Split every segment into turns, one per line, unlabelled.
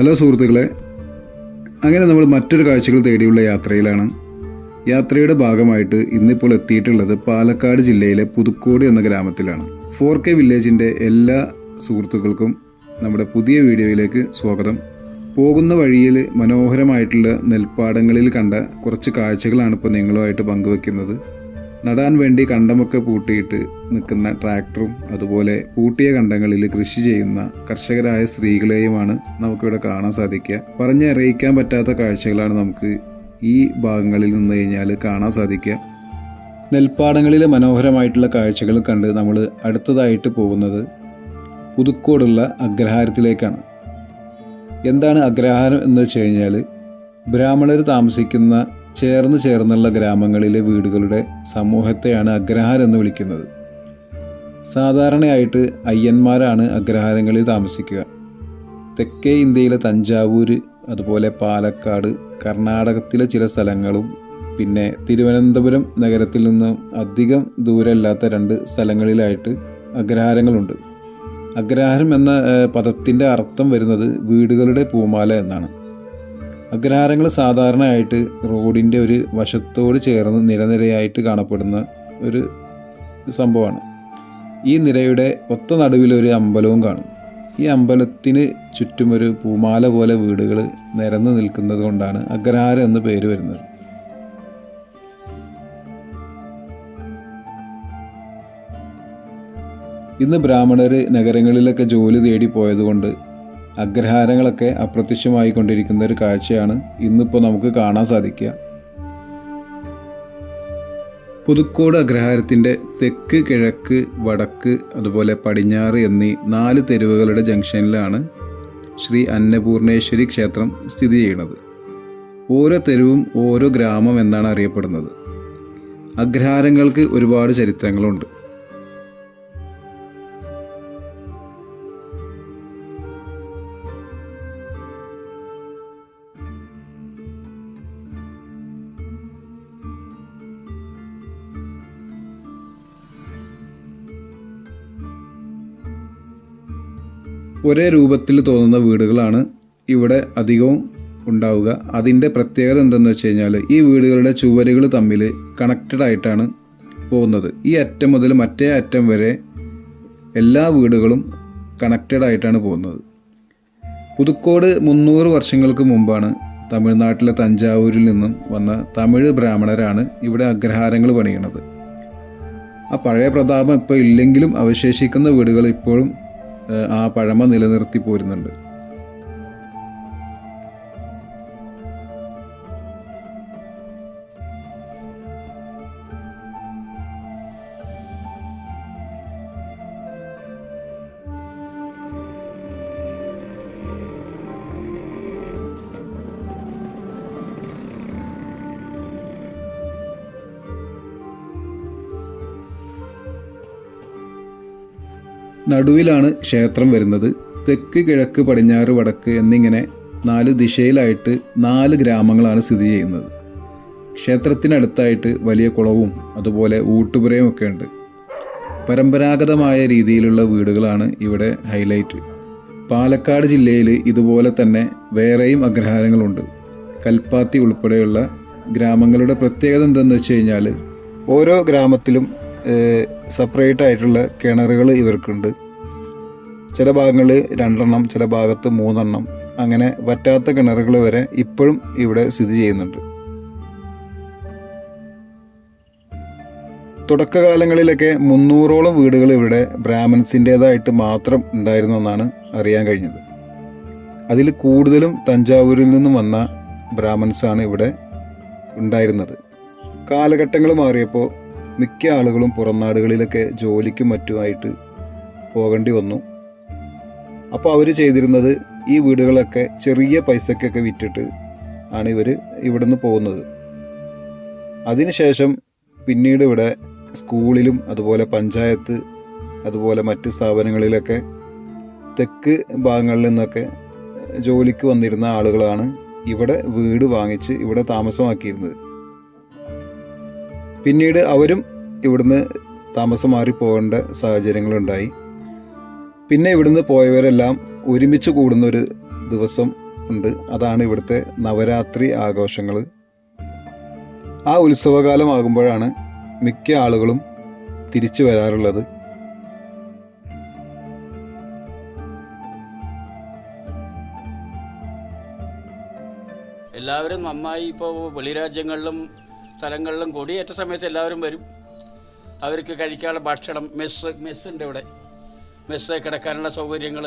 Hello സുഹൃത്തുക്കളെ. അങ്ങനെ നമ്മൾ മറ്റൊരു കാഴ്ചകൾ തേടിയുള്ള യാത്രയിലാണ്. യാത്രയുടെ ഭാഗമായിട്ട് ഇന്നിപ്പോൾ എത്തിയിട്ടുള്ളത് പാലക്കാട് ജില്ലയിലെ പുതുക്കോട് എന്ന ഗ്രാമത്തിലാണ്. ഫോർ കെ വില്ലേജിന്റെ എല്ലാ സുഹൃത്തുക്കൾക്കും നമ്മുടെ പുതിയ വീഡിയോയിലേക്ക് സ്വാഗതം. പോകുന്ന വഴിയിൽ മനോഹരമായിട്ടുള്ള നെൽപ്പാടങ്ങളിൽ കണ്ട കുറച്ച് കാഴ്ചകളാണ് ഇപ്പോൾ നിങ്ങളുമായിട്ട് പങ്കുവെക്കുന്നത്. നടാൻ വേണ്ടി കണ്ടമൊക്കെ പൂട്ടിയിട്ട് നിൽക്കുന്ന ട്രാക്ടറും അതുപോലെ പൂട്ടിയ കണ്ടങ്ങളിൽ കൃഷി ചെയ്യുന്ന കർഷകരായ സ്ത്രീകളെയുമാണ് നമുക്കിവിടെ കാണാൻ സാധിക്കുക. പറഞ്ഞറിയിക്കാൻ പറ്റാത്ത കാഴ്ചകളാണ് നമുക്ക് ഈ ഭാഗങ്ങളിൽ നിന്ന് കഴിഞ്ഞാൽ കാണാൻ സാധിക്കുക. നെൽപ്പാടങ്ങളിലെ മനോഹരമായിട്ടുള്ള കാഴ്ചകൾ കണ്ട് നമ്മൾ അടുത്തതായിട്ട് പോകുന്നത് പുതുക്കോടുള്ള അഗ്രഹാരത്തിലേക്കാണ്. എന്താണ് അഗ്രഹാരം എന്ന് വെച്ച് കഴിഞ്ഞാൽ ബ്രാഹ്മണർ താമസിക്കുന്ന ചേർന്ന് ചേർന്നുള്ള ഗ്രാമങ്ങളിലെ വീടുകളുടെ സമൂഹത്തെയാണ് അഗ്രഹാരെന്ന് വിളിക്കുന്നത്. സാധാരണയായിട്ട് അയ്യന്മാരാണ് അഗ്രഹാരങ്ങളിൽ താമസിക്കുക. തെക്കേ ഇന്ത്യയിലെ തഞ്ചാവൂർ അതുപോലെ പാലക്കാട് കർണാടകത്തിലെ ചില സ്ഥലങ്ങളും പിന്നെ തിരുവനന്തപുരം നഗരത്തിൽ നിന്നും അധികം ദൂരമില്ലാത്ത രണ്ട് സ്ഥലങ്ങളിലായിട്ട് അഗ്രഹാരങ്ങളുണ്ട്. അഗ്രഹാരം എന്ന പദത്തിന്റെ അർത്ഥം വരുന്നത് വീടുകളുടെ പൂമാല എന്നാണ്. അഗ്രഹാരങ്ങൾ സാധാരണയായിട്ട് റോഡിന്റെ ഒരു വശത്തോട് ചേർന്ന് നിരനിരയായിട്ട് കാണപ്പെടുന്ന ഒരു സംഭവമാണ്. ഈ നിരയുടെ ഒത്ത നടുവിലൊരു അമ്പലവും കാണും. ഈ അമ്പലത്തിന് ചുറ്റും ഒരു പൂമാല പോലെ വീടുകൾ നിരന്ന് നിൽക്കുന്നത് കൊണ്ടാണ് അഗ്രഹാരം എന്ന് പേര് വരുന്നത്. ഇന്ന് ബ്രാഹ്മണർ നഗരങ്ങളിലൊക്കെ ജോലി തേടി പോയതുകൊണ്ട് അഗ്രഹാരങ്ങളൊക്കെ അപ്രത്യക്ഷമായി കൊണ്ടിരിക്കുന്ന ഒരു കാഴ്ചയാണ് ഇന്നിപ്പോൾ നമുക്ക് കാണാൻ സാധിക്കുക. പുതുക്കോട് അഗ്രഹാരത്തിന്റെ തെക്ക് കിഴക്ക് വടക്ക് അതുപോലെ പടിഞ്ഞാറ് എന്നീ നാല് തെരുവുകളുടെ ജംഗ്ഷനിലാണ് ശ്രീ അന്നപൂർണേശ്വരി ക്ഷേത്രം സ്ഥിതി ചെയ്യുന്നത്. ഓരോ തെരുവും ഓരോ ഗ്രാമം എന്നാണ് അറിയപ്പെടുന്നത്. അഗ്രഹാരങ്ങൾക്ക് ഒരുപാട് ചരിത്രങ്ങളുണ്ട്. ഒരേ രൂപത്തിൽ തോന്നുന്ന വീടുകളാണ് ഇവിടെ അധികവും ഉണ്ടാവുക. അതിന്റെ പ്രത്യേകത എന്തെന്ന് വെച്ച് കഴിഞ്ഞാൽ ഈ വീടുകളുടെ ചുവരുകൾ തമ്മിൽ കണക്റ്റഡ് ആയിട്ടാണ് പോകുന്നത്. ഈ അറ്റം മുതൽ മറ്റേ അറ്റം വരെ എല്ലാ വീടുകളും കണക്റ്റഡ് ആയിട്ടാണ് പോകുന്നത്. പുതുക്കോട് മുന്നൂറ് വർഷങ്ങൾക്ക് മുമ്പാണ് തമിഴ്നാട്ടിലെ തഞ്ചാവൂരിൽ നിന്നും വന്ന തമിഴ് ബ്രാഹ്മണരാണ് ഇവിടെ അഗ്രഹാരങ്ങൾ പണിയണത് ആ പഴയ പ്രതാപം ഇപ്പോൾ ഇല്ലെങ്കിലും അവശേഷിക്കുന്ന വീടുകൾ ഇപ്പോഴും ആ പഴമ നിലനിർത്തി പോരുന്നുണ്ട്. നടുവിലാണ് ക്ഷേത്രം വരുന്നത്. തെക്ക് കിഴക്ക് പടിഞ്ഞാറ് വടക്ക് എന്നിങ്ങനെ നാല് ദിശയിലായിട്ട് നാല് ഗ്രാമങ്ങളാണ് സ്ഥിതി ചെയ്യുന്നത്. ക്ഷേത്രത്തിനടുത്തായിട്ട് വലിയ കുളവും അതുപോലെ ഊട്ടുപുരയും ഒക്കെ ഉണ്ട്. പരമ്പരാഗതമായ രീതിയിലുള്ള വീടുകളാണ് ഇവിടെ ഹൈലൈറ്റ്. പാലക്കാട് ജില്ലയിൽ ഇതുപോലെ തന്നെ വേറെയും അഗ്രഹാരങ്ങളുണ്ട്. കൽപ്പാത്തി ഉൾപ്പെടെയുള്ള ഗ്രാമങ്ങളുടെ പ്രത്യേകത എന്തെന്ന് വെച്ച് കഴിഞ്ഞാൽ ഓരോ ഗ്രാമത്തിലും സെപ്പറേറ്റ് ആയിട്ടുള്ള കിണറുകൾ ഇവർക്കുണ്ട്. ചില ഭാഗങ്ങളിൽ രണ്ടെണ്ണം ചില ഭാഗത്ത് മൂന്നെണ്ണം. അങ്ങനെ വറ്റാത്ത കിണറുകൾ വരെ ഇപ്പോഴും ഇവിടെ സ്ഥിതി ചെയ്യുന്നുണ്ട്. തുടക്കകാലങ്ങളിലൊക്കെ മുന്നൂറോളം വീടുകൾ ഇവിടെ ബ്രാഹ്മിൻസിന്റെതായിട്ട് മാത്രം ഉണ്ടായിരുന്നെന്നാണ് അറിയാൻ കഴിഞ്ഞത്. അതിൽ കൂടുതലും തഞ്ചാവൂരിൽ നിന്നും വന്ന ബ്രാഹ്മിൻസാണ് ഇവിടെ ഉണ്ടായിരുന്നത്. കാലഘട്ടങ്ങൾ മാറിയപ്പോൾ മിക്ക ആളുകളും പുറം നാടുകളിലൊക്കെ ജോലിക്കും മറ്റുമായിട്ട് പോകേണ്ടി വന്നു. അപ്പോൾ അവർ ചെയ്തിരുന്നത് ഈ വീടുകളൊക്കെ ചെറിയ പൈസക്കൊക്കെ വിറ്റിട്ട് ആണ് ഇവർ ഇവിടുന്ന് പോകുന്നത്. അതിനുശേഷം പിന്നീട് ഇവിടെ സ്കൂളിലും അതുപോലെ പഞ്ചായത്ത് അതുപോലെ മറ്റ് സ്ഥാപനങ്ങളിലൊക്കെ തെക്ക് ഭാഗങ്ങളിൽ നിന്നൊക്കെ ജോലിക്ക് വന്നിരുന്ന ആളുകളാണ് ഇവിടെ വീട് വാങ്ങിച്ച് ഇവിടെ താമസമാക്കിയിരുന്നത്. പിന്നീട് അവരും ഇവിടുന്ന് താമസം മാറി പോകേണ്ട സാഹചര്യങ്ങളുണ്ടായി. പിന്നെ ഇവിടുന്ന് പോയവരെല്ലാം ഒരുമിച്ച് കൂടുന്ന ഒരു ദിവസം ഉണ്ട്. അതാണ് ഇവിടുത്തെ നവരാത്രി ആഘോഷങ്ങൾ ആ ഉത്സവകാലമാകുമ്പോഴാണ് മിക്ക ആളുകളും തിരിച്ചു വരാറുള്ളത്.
എല്ലാവരും നന്നായി ഇപ്പോൾ വെളിരാജ്യങ്ങളിലും സ്ഥലങ്ങളിലും കൊടിയേറ്റ സമയത്ത് എല്ലാവരും വരും. അവർക്ക് കഴിക്കാനുള്ള ഭക്ഷണം മെസ്സ് മെസ്സുണ്ട് ഇവിടെ. മെസ്സ് കിടക്കാനുള്ള സൗകര്യങ്ങൾ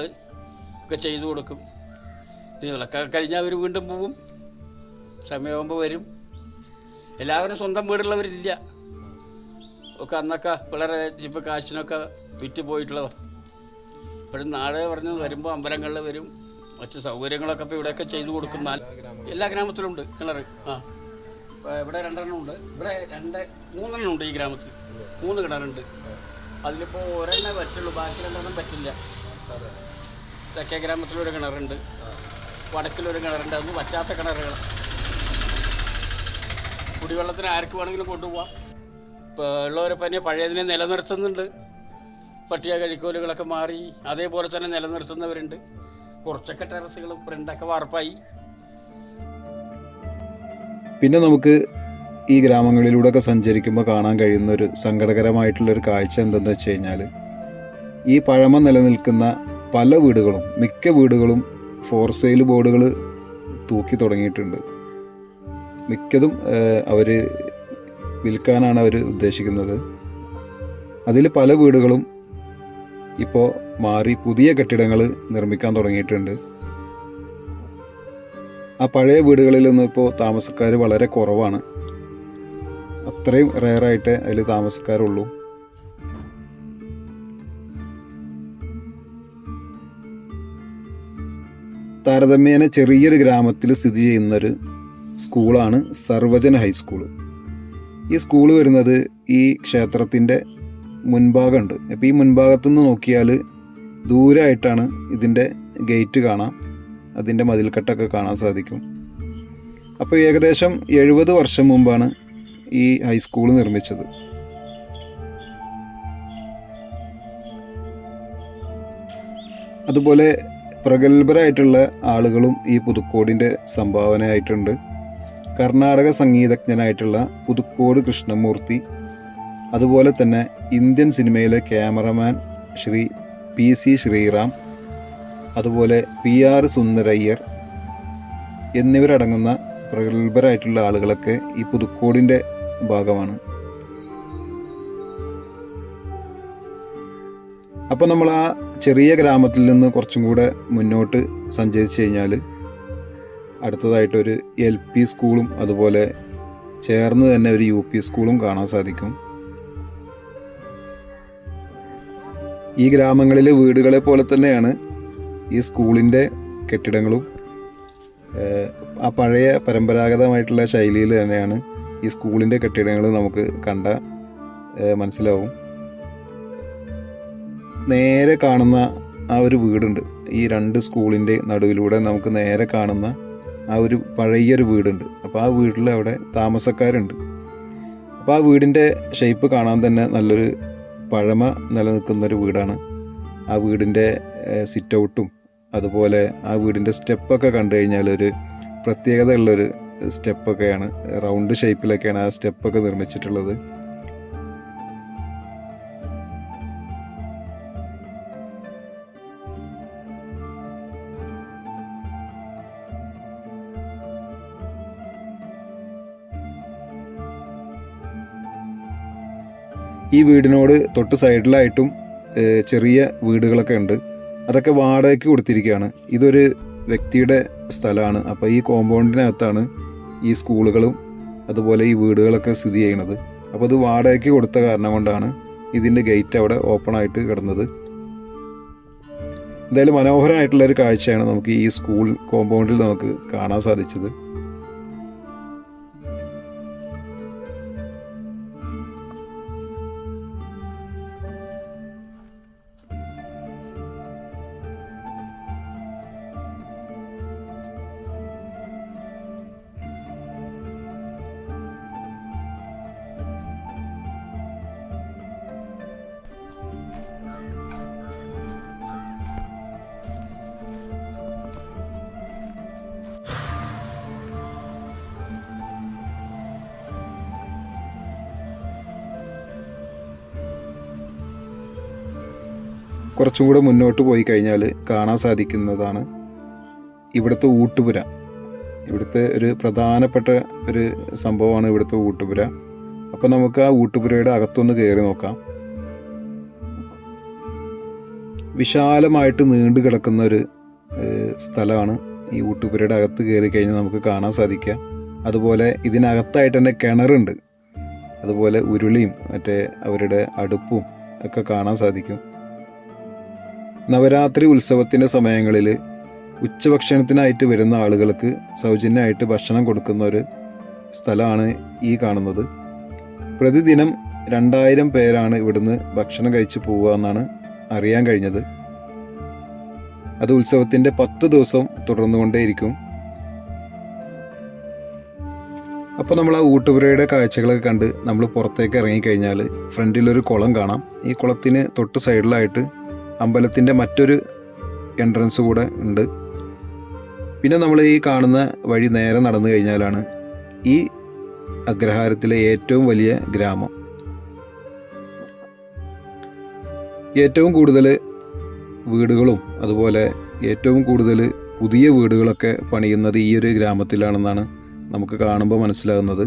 ഒക്കെ ചെയ്തു കൊടുക്കും. ഇതൊക്കെ കഴിഞ്ഞാൽ അവർ വീണ്ടും പോവും. സമയമാകുമ്പോൾ വരും. എല്ലാവരും സ്വന്തം വീടുള്ളവരില്ല. ഒക്കെ അന്നൊക്കെ വളരെ ഇപ്പോൾ കാശിനൊക്കെ വിറ്റ് പോയിട്ടുള്ളതാണ് ഇപ്പോഴും നാട് പറഞ്ഞ് വരുമ്പോൾ അമ്പലങ്ങളിൽ വരും. മറ്റ് സൗകര്യങ്ങളൊക്കെ ഇപ്പോൾ ഇവിടെയൊക്കെ ചെയ്തു കൊടുക്കുന്ന എല്ലാ ഗ്രാമത്തിലും ഉണ്ട് കിണർ. ആ. ഇവിടെ രണ്ടെണ്ണം ഉണ്ട്. ഇവിടെ രണ്ട് മൂന്നെണ്ണം ഉണ്ട് ഈ ഗ്രാമത്തിൽ. മൂന്ന് കിണറുണ്ട്. അതിലിപ്പോൾ ഒരെണ്ണേ പറ്റുള്ളൂ. ബാക്കി രണ്ടെണ്ണം പറ്റില്ല തെക്കേ ഗ്രാമത്തിലൊരു കിണറുണ്ട്. വടക്കിലൊരു കിണറുണ്ട്. അതൊന്നും പറ്റാത്ത കിണറുകൾ കുടിവെള്ളത്തിന് ആർക്ക് വേണമെങ്കിലും കൊണ്ടുപോവാം. ഇപ്പോൾ ഉള്ളവരെ തന്നെ പഴയതിനെ നിലനിർത്തുന്നുണ്ട്. പട്ടിക കഴിക്കോലുകളൊക്കെ മാറി അതേപോലെ തന്നെ നിലനിർത്തുന്നവരുണ്ട്. കുറച്ചൊക്കെ ടെറസുകളും പ്രിന്റൊക്കെ വാർപ്പായി.
പിന്നെ നമുക്ക് ഈ ഗ്രാമങ്ങളിലൂടെയൊക്കെ സഞ്ചരിക്കുമ്പോൾ കാണാൻ കഴിയുന്ന ഒരു സങ്കടകരമായിട്ടുള്ള ഒരു കാഴ്ച എന്തെന്ന് വെച്ച് കഴിഞ്ഞാൽ ഈ പഴമ നിലനിൽക്കുന്ന പല വീടുകളും മിക്ക വീടുകളും ഫോർ സെയിൽ ബോർഡുകൾ തൂക്കി തുടങ്ങിയിട്ടുണ്ട്. മിക്കതും അവർ വിൽക്കാനാണ് അവർ ഉദ്ദേശിക്കുന്നത്. അതിൽ പല വീടുകളും ഇപ്പോൾ മാറി പുതിയ കെട്ടിടങ്ങൾ നിർമ്മിക്കാൻ തുടങ്ങിയിട്ടുണ്ട്. ആ പഴയ വീടുകളിൽ നിന്ന് ഇപ്പോൾ താമസക്കാർ വളരെ കുറവാണ്. അത്രയും റെയറായിട്ട് അതിൽ താമസക്കാരുള്ളൂ താരതമ്യേന ചെറിയൊരു ഗ്രാമത്തിൽ സ്ഥിതി ചെയ്യുന്നൊരു സ്കൂളാണ് സർവജന ഹൈസ്കൂൾ ഈ സ്കൂൾ വരുന്നത് ഈ ക്ഷേത്രത്തിന്റെ മുൻഭാഗമുണ്ട്. അപ്പോൾ ഈ മുൻഭാഗത്തു നിന്ന് നോക്കിയാൽ ദൂരമായിട്ടാണ് ഇതിന്റെ ഗേറ്റ് കാണാം. അതിന്റെ മതിൽക്കെട്ടൊക്കെ കാണാൻ സാധിക്കും. അപ്പോൾ ഏകദേശം എഴുപത് വർഷം മുമ്പാണ് ഈ ഹൈസ്കൂൾ നിർമ്മിച്ചത്. അതുപോലെ പ്രഗത്ഭരായിട്ടുള്ള ആളുകളും ഈ പുതുക്കോടിന്റെ സംഭാവനയായിട്ടുണ്ട് കർണാടക സംഗീതജ്ഞനായിട്ടുള്ള പുതുക്കോട് കൃഷ്ണമൂർത്തി അതുപോലെ തന്നെ ഇന്ത്യൻ സിനിമയിലെ cameraman Shri P C Sreeram അതുപോലെ പി ആർ സുന്ദരയ്യർ എന്നിവരടങ്ങുന്ന പ്രഗത്ഭരായിട്ടുള്ള ആളുകളൊക്കെ ഈ പുതുക്കോടിന്റെ ഭാഗമാണ്. അപ്പോൾ നമ്മൾ ആ ചെറിയ ഗ്രാമത്തിൽ നിന്ന് കുറച്ചും കൂടെ മുന്നോട്ട് സഞ്ചരിച്ചു കഴിഞ്ഞാൽ അടുത്തതായിട്ടൊരു എൽ പി സ്കൂളും അതുപോലെ ചേർന്ന് തന്നെ ഒരു യു പി സ്കൂളും കാണാൻ സാധിക്കും. ഈ ഗ്രാമങ്ങളിലെ വീടുകളെ പോലെ തന്നെയാണ് ഈ സ്കൂളിന്റെ കെട്ടിടങ്ങളും ആ പഴയ പരമ്പരാഗതമായിട്ടുള്ള ശൈലിയിൽ തന്നെയാണ് ഈ സ്കൂളിന്റെ കെട്ടിടങ്ങൾ നമുക്ക് കണ്ട മനസ്സിലാവും. നേരെ കാണുന്ന ആ ഒരു വീടുണ്ട്. ഈ രണ്ട് സ്കൂളിന്റെ നടുവിലൂടെ നമുക്ക് നേരെ കാണുന്ന ആ ഒരു പഴയൊരു വീടുണ്ട്. അപ്പോൾ ആ വീട്ടിൽ അവിടെ താമസക്കാരുണ്ട്. അപ്പോൾ ആ വീടിന്റെ ഷേപ്പ് കാണാൻ തന്നെ നല്ലൊരു പഴമ നിലനിൽക്കുന്നൊരു വീടാണ്. ആ വീടിന്റെ സിറ്റ് ഔട്ടും അതുപോലെ ആ വീടിന്റെ സ്റ്റെപ്പൊക്കെ കണ്ടു കഴിഞ്ഞാൽ ഒരു പ്രത്യേകതയുള്ളൊരു സ്റ്റെപ്പൊക്കെയാണ് റൗണ്ട് ഷേപ്പിലൊക്കെയാണ് ആ സ്റ്റെപ്പൊക്കെ നിർമ്മിച്ചിട്ടുള്ളത്. ഈ വീടിനോട് തൊട്ട് സൈഡിലായിട്ടും ചെറിയ വീടുകളൊക്കെ ഉണ്ട്. അതൊക്കെ വാടകയ്ക്ക് കൊടുത്തിരിക്കുകയാണ്. ഇതൊരു വ്യക്തിയുടെ സ്ഥലമാണ്. അപ്പോൾ ഈ കോമ്പൗണ്ടിനകത്താണ് ഈ സ്കൂളുകളും അതുപോലെ ഈ വീടുകളൊക്കെ സ്ഥിതി ചെയ്യണത് അപ്പോൾ അത് വാടകയ്ക്ക് കൊടുത്ത കാരണം കൊണ്ടാണ് ഇതിന്റെ ഗേറ്റ് അവിടെ ഓപ്പൺ ആയിട്ട് കിടന്നത്. എന്തായാലും മനോഹരമായിട്ടുള്ള ഒരു കാഴ്ചയാണ് നമുക്ക് ഈ സ്കൂൾ കോമ്പൗണ്ടിൽ നമുക്ക് കാണാൻ സാധിച്ചത്. കുറച്ചും കൂടെ മുന്നോട്ട് പോയി കഴിഞ്ഞാൽ കാണാൻ സാധിക്കുന്നതാണ് ഇവിടുത്തെ ഊട്ടുപുര. ഇവിടുത്തെ ഒരു പ്രധാനപ്പെട്ട ഒരു സംഭവമാണ് ഇവിടുത്തെ ഊട്ടുപുര. അപ്പോൾ നമുക്ക് ആ ഊട്ടുപുരയുടെ അകത്തൊന്ന് കയറി നോക്കാം. വിശാലമായിട്ട് നീണ്ടു കിടക്കുന്ന ഒരു സ്ഥലമാണ് ഈ ഊട്ടുപുരയുടെ അകത്ത് കയറി കഴിഞ്ഞാൽ നമുക്ക് കാണാൻ സാധിക്കുക. അതുപോലെ ഇതിനകത്തായിട്ട് തന്നെ കിണറുണ്ട്. അതുപോലെ ഉരുളിയും മറ്റേ അവരുടെ അടുപ്പും ഒക്കെ കാണാൻ സാധിക്കും. നവരാത്രി ഉത്സവത്തിന്റെ സമയങ്ങളിൽ ഉച്ചഭക്ഷണത്തിനായിട്ട് വരുന്ന ആളുകൾക്ക് സൗജന്യമായിട്ട് ഭക്ഷണം കൊടുക്കുന്ന ഒരു സ്ഥലമാണ് ഈ കാണുന്നത്. പ്രതിദിനം രണ്ടായിരം പേരാണ് ഇവിടുന്ന് ഭക്ഷണം കഴിച്ചു പോവുക എന്നാണ് അറിയാൻ കഴിഞ്ഞത്. അത് ഉത്സവത്തിന്റെ പത്ത് ദിവസം തുടർന്നുകൊണ്ടേയിരിക്കും. അപ്പോൾ നമ്മൾ ആ ഊട്ടുപുരയുടെ കാഴ്ചകളൊക്കെ കണ്ട് നമ്മൾ പുറത്തേക്ക് ഇറങ്ങിക്കഴിഞ്ഞാൽ ഫ്രണ്ടിലൊരു കുളം കാണാം. ഈ കുളത്തിന് തൊട്ട് സൈഡിലായിട്ട് അമ്പലത്തിന്റെ മറ്റൊരു എൻട്രൻസ് കൂടെ ഉണ്ട്. പിന്നെ നമ്മൾ ഈ കാണുന്ന വഴി നേരെ നടന്നു കഴിഞ്ഞാലാണ് ഈ അഗ്രഹാരത്തിലെ ഏറ്റവും വലിയ ഗ്രാമം. ഏറ്റവും കൂടുതൽ വീടുകളും അതുപോലെ ഏറ്റവും കൂടുതൽ പുതിയ വീടുകളൊക്കെ പണിയുന്നത് ഈ ഒരു ഗ്രാമത്തിലാണെന്നാണ് നമുക്ക് കാണുമ്പോൾ മനസ്സിലാകുന്നത്.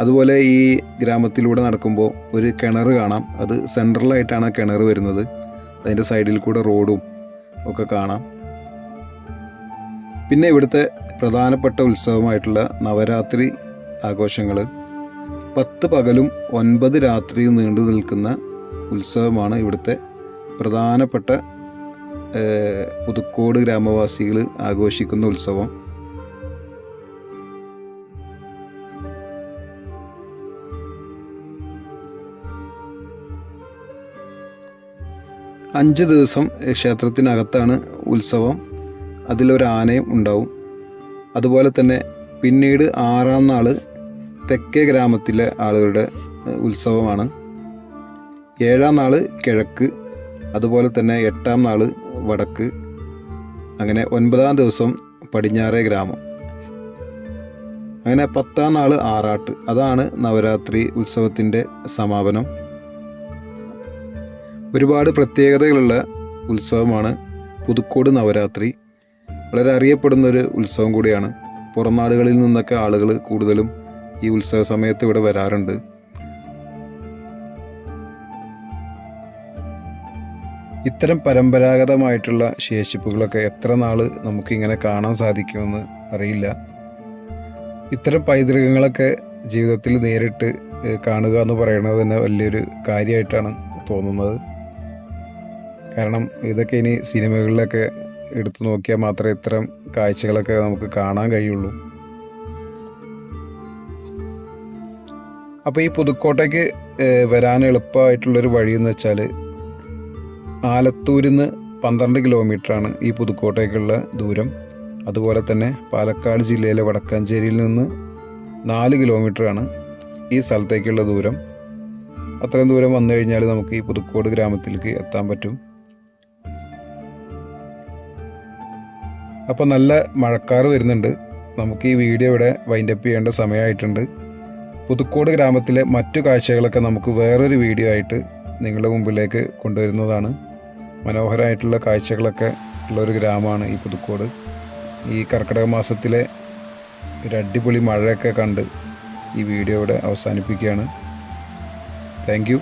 അതുപോലെ ഈ ഗ്രാമത്തിലൂടെ നടക്കുമ്പോൾ ഒരു കിണർ കാണാം. അത് സെൻട്രലായിട്ടാണ് ആ കിണർ വരുന്നത്. അതിന്റെ സൈഡിൽ കൂടെ റോഡും ഒക്കെ കാണാം. പിന്നെ ഇവിടുത്തെ പ്രധാനപ്പെട്ട ഉത്സവമായിട്ടുള്ള നവരാത്രി ആഘോഷങ്ങൾ പത്ത് പകലും ഒൻപത് രാത്രിയും നീണ്ടു നിൽക്കുന്ന ഉത്സവമാണ് ഇവിടുത്തെ പ്രധാനപ്പെട്ട പുതുക്കോട് ഗ്രാമവാസികൾ ആഘോഷിക്കുന്ന ഉത്സവം. അഞ്ച് ദിവസം ക്ഷേത്രത്തിനകത്താണ് ഉത്സവം. അതിലൊരാനയും ഉണ്ടാവും. അതുപോലെ തന്നെ പിന്നീട് ആറാം നാൾ തെക്കേ ഗ്രാമത്തിലെ ആളുകളുടെ ഉത്സവമാണ്. ഏഴാം നാൾ കിഴക്ക് അതുപോലെ തന്നെ എട്ടാം നാൾ വടക്ക് അങ്ങനെ ഒൻപതാം ദിവസം പടിഞ്ഞാറേ ഗ്രാമം. അങ്ങനെ പത്താം നാൾ ആറാട്ട്. അതാണ് നവരാത്രി ഉത്സവത്തിന്റെ സമാപനം. ഒരുപാട് പ്രത്യേകതകളുള്ള ഉത്സവമാണ് പുതുക്കോട് നവരാത്രി. വളരെ അറിയപ്പെടുന്ന ഒരു ഉത്സവം കൂടിയാണ്. പുറം നാടുകളിൽ നിന്നൊക്കെ ആളുകൾ കൂടുതലും ഈ ഉത്സവ സമയത്ത് ഇവിടെ വരാറുണ്ട്. ഇത്തരം പരമ്പരാഗതമായിട്ടുള്ള ശേഷിപ്പുകളൊക്കെ എത്ര നാൾ നമുക്കിങ്ങനെ കാണാൻ സാധിക്കുമെന്ന് അറിയില്ല. ഇത്തരം പൈതൃകങ്ങളൊക്കെ ജീവിതത്തിൽ നേരിട്ട് കാണുക എന്ന് പറയുന്നത് തന്നെ വലിയൊരു കാര്യമായിട്ടാണ് തോന്നുന്നത്. കാരണം ഇതൊക്കെ ഇനി സിനിമകളിലൊക്കെ എടുത്തു നോക്കിയാൽ മാത്രമേ ഇത്തരം കാഴ്ചകളൊക്കെ നമുക്ക് കാണാൻ കഴിയുള്ളൂ. അപ്പോൾ ഈ പുതുക്കോട്ടയ്ക്ക് വരാൻ എളുപ്പമായിട്ടുള്ളൊരു വഴി എന്ന് വെച്ചാൽ ആലത്തൂരിൽ നിന്ന് പന്ത്രണ്ട് കിലോമീറ്ററാണ് ഈ പുതുക്കോട്ടയ്ക്കുള്ള ദൂരം. അതുപോലെ തന്നെ പാലക്കാട് ജില്ലയിലെ വടക്കാഞ്ചേരിയിൽ നിന്ന് നാല് കിലോമീറ്ററാണ് ഈ സ്ഥലത്തേക്കുള്ള ദൂരം. അത്രയും ദൂരം വന്നു കഴിഞ്ഞാൽ നമുക്ക് ഈ പുതുക്കോട് ഗ്രാമത്തിലേക്ക് എത്താൻ പറ്റും. അപ്പോൾ നല്ല മഴക്കാർ വരുന്നുണ്ട്. നമുക്ക് ഈ വീഡിയോ ഇവിടെ വൈൻഡപ്പ് ചെയ്യേണ്ട സമയമായിട്ടുണ്ട്. പുതുക്കോട് ഗ്രാമത്തിലെ മറ്റു കാഴ്ചകളൊക്കെ നമുക്ക് വേറൊരു വീഡിയോ ആയിട്ട് നിങ്ങളുടെ മുമ്പിലേക്ക് കൊണ്ടുവരുന്നതാണ്. മനോഹരമായിട്ടുള്ള കാഴ്ചകളൊക്കെ ഉള്ള ഒരു ഗ്രാമമാണ് ഈ പുതുക്കോട്. ഈ കർക്കിടക മാസത്തിലെ ഒരു അടിപൊളി മഴയൊക്കെ കണ്ട് ഈ വീഡിയോ ഇവിടെ അവസാനിപ്പിക്കുകയാണ്. താങ്ക്